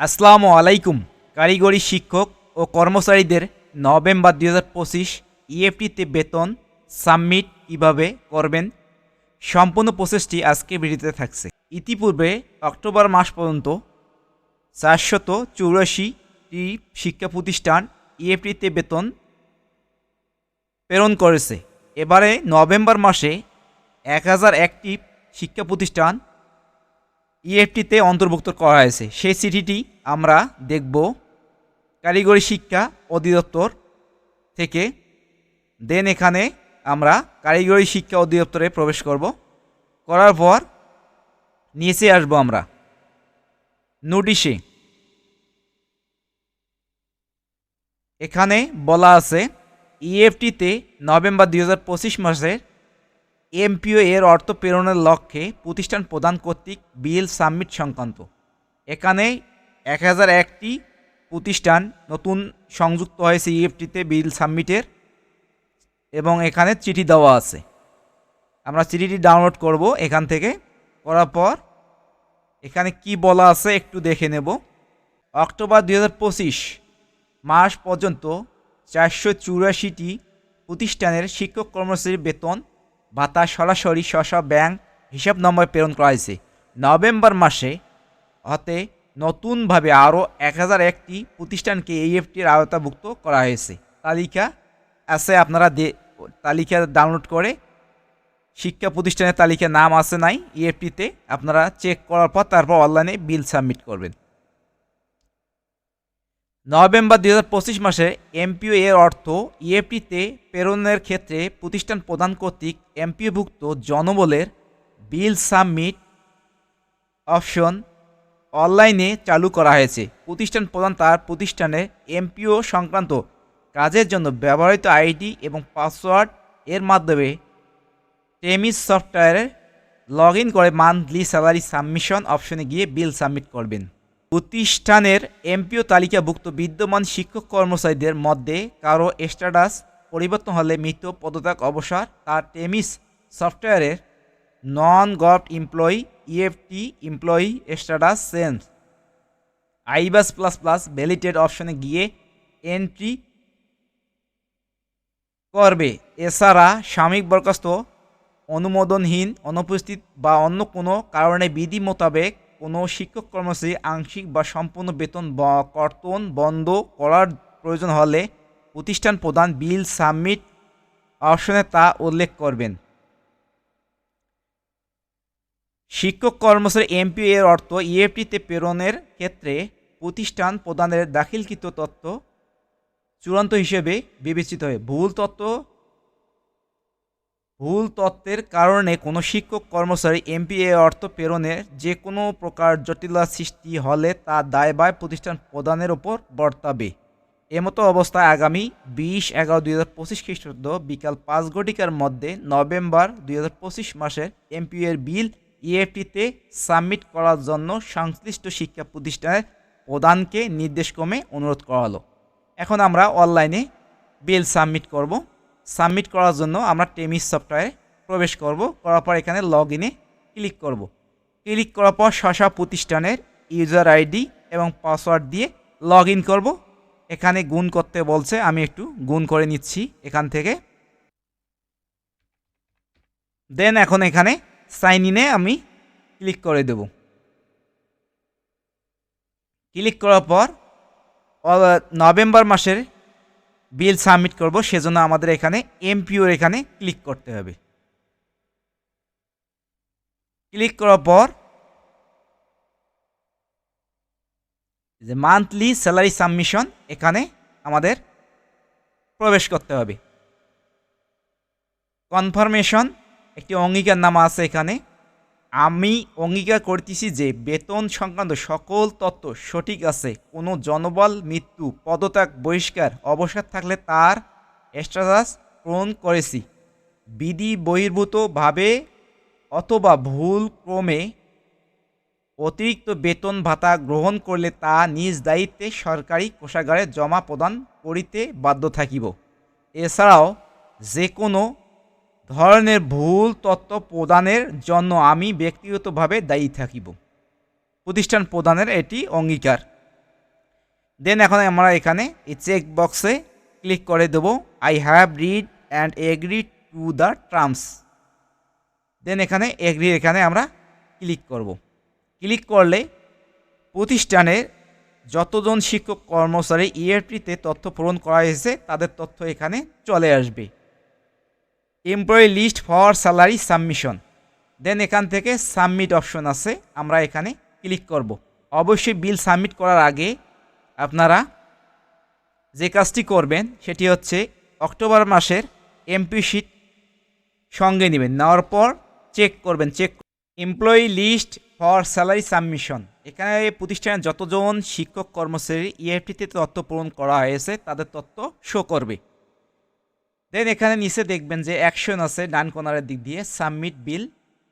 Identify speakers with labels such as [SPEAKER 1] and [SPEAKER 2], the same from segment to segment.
[SPEAKER 1] আসসালামু আলাইকুম। কারিগরি শিক্ষক ও কর্মচারীদের নভেম্বর দুই হাজার পঁচিশ ইএফটিতে বেতন সাবমিট কীভাবে করবেন? সম্পূর্ণ প্রসেসটি আজকে ভিডিওতে থাকছে। ইতিপূর্বে অক্টোবর মাস পর্যন্ত চারশত চৌরাশিটি শিক্ষা প্রতিষ্ঠান ইএফটিতে বেতন প্রেরণ করেছে। এবারে নভেম্বর মাসে এক হাজার একটি শিক্ষা প্রতিষ্ঠান ইএফটিতে অন্তর্ভুক্ত করা হয়েছে। সেই চিঠিটি আমরা দেখব কারিগরি শিক্ষা অধিদপ্তর থেকে। দেন এখানে আমরা কারিগরি শিক্ষা অধিদপ্তরে প্রবেশ করব। করার পর নিচে আসব আমরা। নোটিশে। এখানে বলা আছে ইএফটিতে নভেম্বর দুই হাজার পঁচিশ মাসের এমপিও এর অর্থ প্রেরণের লক্ষ্যে প্রতিষ্ঠান প্রদান কর্তৃক বিল সাবমিট সংক্রান্ত। এখানে এক হাজার একটি প্রতিষ্ঠান নতুন সংযুক্ত হয়েছে ইএফটিতে বিল সাবমিটের এবং এখানে চিঠি দেওয়া আছে। আমরা চিঠিটি ডাউনলোড করব এখান থেকে, করার পর এখানে কি বলা আছে একটু দেখে নেব। অক্টোবর দু হাজার পঁচিশ মাস পর্যন্ত চারশো চুরাশিটি প্রতিষ্ঠানের শিক্ষক কর্মচারীর বেতন ভাতা সরাসরি স্ব ব্যাংক হিসাব নম্বর প্রেরণ করা হয়েছে নভেম্বর মাসে হতে নতুনভাবে আরও এক হাজার একটি প্রতিষ্ঠানকে এইএফটির আওতাভুক্ত করা হয়েছে। তালিকা আছে, আপনারা তালিকা ডাউনলোড করে শিক্ষা প্রতিষ্ঠানের তালিকা নাম আছে নাই ইএফটিতে আপনারা চেক করার পর তারপর অনলাইনে বিল সাবমিট করবেন। নভেম্বর দুই হাজার পঁচিশ মাসে এমপিও এর অর্থ ইএফটিতে প্রেরণের ক্ষেত্রে প্রতিষ্ঠান প্রদান কর্তৃক এমপিওভুক্ত জনবলের বিল সাবমিট অপশন অনলাইনে চালু করা হয়েছে। প্রতিষ্ঠান প্রদান তার প্রতিষ্ঠানের এমপিও সংক্রান্ত কাজের জন্য ব্যবহৃত আইডি এবং পাসওয়ার্ড এর মাধ্যমে টেমিস সফটওয়্যারে লগ ইন করে মান্থলি স্যালারি সাবমিশন অপশনে গিয়ে বিল সাবমিট করবেন। প্রতিষ্ঠানের এমপিও তালিকাভুক্ত বিদ্যমান শিক্ষক কর্মচারীদের মধ্যে কারও স্ট্যাটাস পরিবর্তন হলে মৃত্যু পদত্যাগ অবসর, তার টেমিস সফটওয়্যারের non govt employee EFT employee status change. IBAS plus plus validate অপশনে গিয়ে এন্ট্রি করবে। এছাড়া সাময়িক বরখাস্ত অনুমোদনহীন, অনুপস্থিত বা অন্য কোনো কারণে বিধি মোতাবেক কোনো শিক্ষক কর্মচারী আংশিক বা সম্পূর্ণ বেতন কর্তন বন্ধ করার প্রয়োজন হলে প্রতিষ্ঠান প্রদান বিল সাবমিট অপশনে তা উল্লেখ করবেন। শিক্ষক কর্মচারী এমপি এর অর্থ ইএফটিতে প্রেরণের ক্ষেত্রে প্রতিষ্ঠান প্রদানের দাখিলকৃত তথ্য চূড়ান্ত হিসেবে বিবেচিত হয়। ভুল তথ্য ভুল তত্ত্বের কারণে কোনো শিক্ষক, কর্মচারী এমপিএ অর্থ প্রেরণের যে কোনো প্রকার জটিলতা সৃষ্টি হলে তা দায়ভার প্রতিষ্ঠান প্রদানের ওপর বর্তাবে। এমতো অবস্থায় আগামী বিশ এগারো দুই হাজার পঁচিশ খ্রিস্টাব্দ বিকাল পাঁচ ঘটিকার মধ্যে নভেম্বর দুই হাজার পঁচিশ মাসের এমপিএর বিল ইএফটিতে সাবমিট করার জন্য সংশ্লিষ্ট শিক্ষা প্রতিষ্ঠানের প্রদানকে নির্দেশক্রমে অনুরোধ করা হলো। এখন আমরা অনলাইনে বিল সাবমিট করব। সাবমিট করার জন্য আমরা টেমিস সফটওয়্যারে প্রবেশ করব। করার পর এখানে লগ ইনে ক্লিক করব। ক্লিক করার পর শশা প্রতিষ্ঠানের ইউজার আইডি এবং পাসওয়ার্ড দিয়ে লগ ইন করব। এখানে গুণ করতে বলছে, আমি একটু গুণ করে নিচ্ছি এখান থেকে। দেন এখন এখানে সাইন ইনে আমি ক্লিক করে দেব। ক্লিক করার পর নভেম্বর মাসের বিল সাবমিট করব, সেজন্য আমাদের এখানে এমপিওর এখানে ক্লিক করতে হবে। ক্লিক করার পর যে মান্থলি স্যালারি সাবমিশন, এখানে আমাদের প্রবেশ করতে হবে। কনফার্মেশন, একটি অঙ্গীকার নামা আছে এখানে। আমি অঙ্গীকার করতেছি যে বেতন সংক্রান্ত সকল তত্ত্ব সঠিক আছে। কোনো জনবল, মৃত্যু, পদত্যাগ, বহিষ্কার অবসর থাকলে তার স্ট্যাটাস পূরণ করেছি। বিধি বহির্ভূতভাবে অথবা ভুল ক্রমে অতিরিক্ত বেতন ভাতা গ্রহণ করলে তা নিজ দায়িত্বে সরকারি কোষাগারে জমা প্রদান করিতে বাধ্য থাকিব। এছাড়াও যে কোনো ধরনের ভুল তথ্য প্রদানের জন্য আমি ব্যক্তিগতভাবে দায়ী থাকিব। প্রতিষ্ঠান প্রদানের এটি অঙ্গীকার। দেন এখন আমরা এখানে এই চেক বক্সে ক্লিক করে দেব। I have read and agree to the terms then এখানে এগ্রি এখানে আমরা ক্লিক করব। ক্লিক করলে প্রতিষ্ঠানের যতজন শিক্ষক কর্মচারী ইএফটিতে তথ্য পূরণ করা হয়েছে, তাদের তথ্য এখানে চলে আসবে। Employee list for salary submission then এখান থেকে সাবমিট অপশন আছে, আমরা এখানে ক্লিক করব। অবশ্যই বিল সাবমিট করার আগে আপনারা যে কাজটি করবেন, সেটি হচ্ছে অক্টোবর মাসের এমপি শিট সঙ্গে নেবেন। নেওয়ার পর চেক করবেন check employee list for salary submission এখানে প্রতিষ্ঠানের যতজন শিক্ষক, কর্মচারী ইএফটিতে তথ্য পূরণ করা হয়েছে, তাদের তথ্য শো করবে। দেন এখানে নিচে দেখবেন যে অ্যাকশন আছে ডান কর্নারের দিক দিয়ে সাবমিট বিল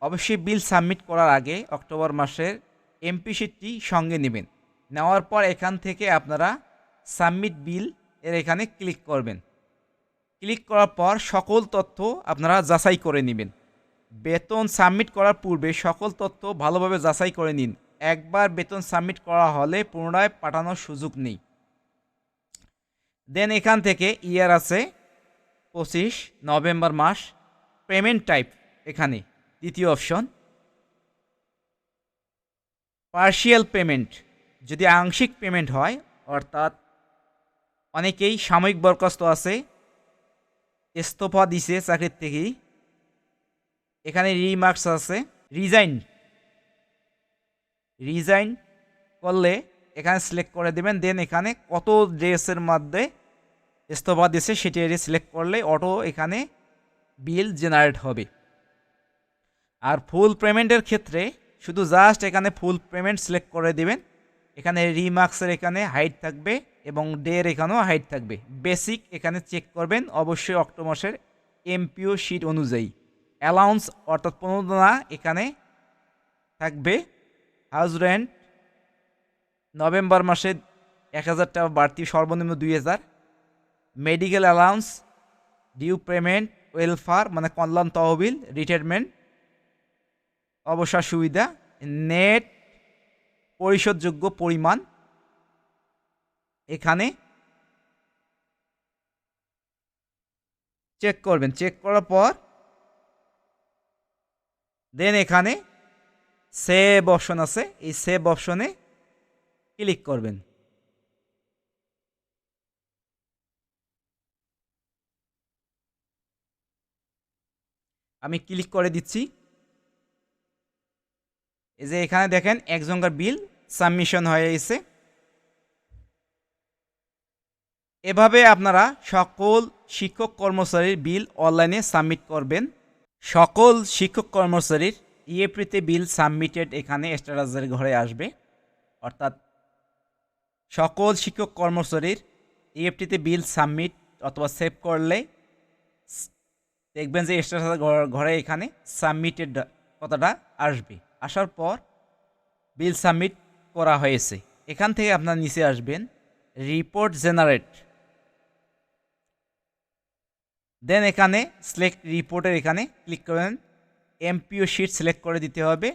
[SPEAKER 1] অবশ্যই বিল সাবমিট করার আগে অক্টোবর মাসের এমপি শিটটি সঙ্গে নেবেন। নেওয়ার পর এখান থেকে আপনারা সাবমিট বিল এর এখানে ক্লিক করবেন। ক্লিক করার পর সকল তথ্য আপনারা যাচাই করে নেবেন। বেতন সাবমিট করার পূর্বে সকল তথ্য ভালোভাবে যাচাই করে নিন। একবার বেতন সাবমিট করা হলে পুনরায় পাঠানোর সুযোগ নেই। দেন এখান থেকে ইয়ার আছে। পঁচিশ, নভেম্বর মাস পেমেন্ট টাইপ এখানে, দ্বিতীয় অপশন পার্শিয়াল পেমেন্ট যদি আংশিক পেমেন্ট হয়, অর্থাৎ অনেকেই সাময়িক বরখাস্ত আছে, ইস্তফা দিছে চাকরির থেকেই, এখানে রিমার্কস আছে রিজাইন রিজাইন করলে এখানে সিলেক্ট করে দেবেন দেন এখানে কত ড্রেসের মধ্যে ইস্তফা দিছে সেটি সিলেক্ট করলে অটো এখানে বিল জেনারেট হবে। আর ফুল পেমেন্টের ক্ষেত্রে শুধু জাস্ট এখানে ফুল পেমেন্ট সিলেক্ট করে দেবেন। এখানে রিমার্কসের এখানে হাইট থাকবে এবং ডের এখানেও হাইট থাকবে। বেসিক এখানে চেক করবেন, অবশ্যই অক্টোবর মাসের এমপিও শিট অনুযায়ী। অ্যালাউন্স অর্থাৎ প্রণোদনা এখানে থাকবে। হাউস রেন্ট নভেম্বর মাসে এক হাজার টাকা বাড়তি, সর্বনিম্ন দুই হাজার। Medical allowance due payment welfare মানে কল্যাণ, তহবিল রিটায়ারমেন্ট অবসর সুবিধা নেট পরিশোধযোগ্য পরিমাণ, এখানে চেক করবেন। চেক করার পর দেন এখানে সেভ অপশন আছে। এই সেভ অপশনে ক্লিক করবেন। আমি ক্লিক করে দিচ্ছি। এই যে এখানে দেখেন একজনকার বিল সাবমিশন হয়ে গেছে। এভাবে আপনারা সকল শিক্ষক কর্মচারীর বিল অনলাইনে সাবমিট করবেন। সকল শিক্ষক কর্মচারীর ইএপ্রিতে বিল সাবমিটেড এখানে স্ট্যাটাসের ঘরে আসবে। অর্থাৎ সকল শিক্ষক কর্মচারীর ইএফটিতে বিল সাবমিট অথবা সেভ করলে দেখবেন যে স্ট্যাটাসের ঘরে এখানে সাবমিটেড কথাটা আসবে। আসার পর বিল সাবমিট করা হয়েছে। এখান থেকে আপনার নিচে আসবেন রিপোর্ট জেনারেট দেন এখানে সিলেক্ট রিপোর্টের এখানে ক্লিক করেন এমপিও শিট সিলেক্ট করে দিতে হবে।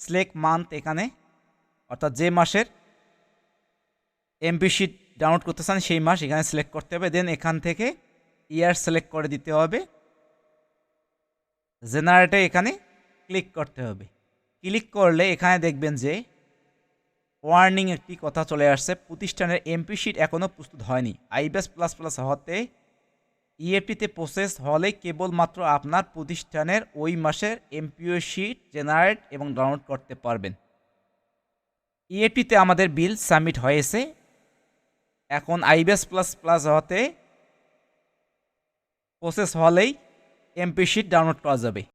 [SPEAKER 1] সিলেক্ট মান্থ এখানে, অর্থাৎ যে মাসের এমপি শিট ডাউনলোড করতে চান সেই মাস এখানে সিলেক্ট করতে হবে। দেন এখান থেকে ইয়ার সিলেক্ট করে দিতে হবে। জেনারেটে এখানে ক্লিক করতে হবে। ক্লিক করলে এখানে দেখবেন যে ওয়ার্নিং একটি কথা চলে আসছে। প্রতিষ্ঠানের এমপি শিট এখনও প্রস্তুত হয়নি। আইবিএস প্লাস প্লাস হতে ইএফটিতে প্রসেস হলে কেবলমাত্র আপনার প্রতিষ্ঠানের ওই মাসের এমপিও শিট জেনারেট এবং ডাউনলোড করতে পারবেন। ইএফটিতে আমাদের বিল সাবমিট হয়েছে। এখন আইবিএস প্লাস প্লাস হতে প্রসেস হলেই এমপি শিট ডাউনলোড করা যাবে।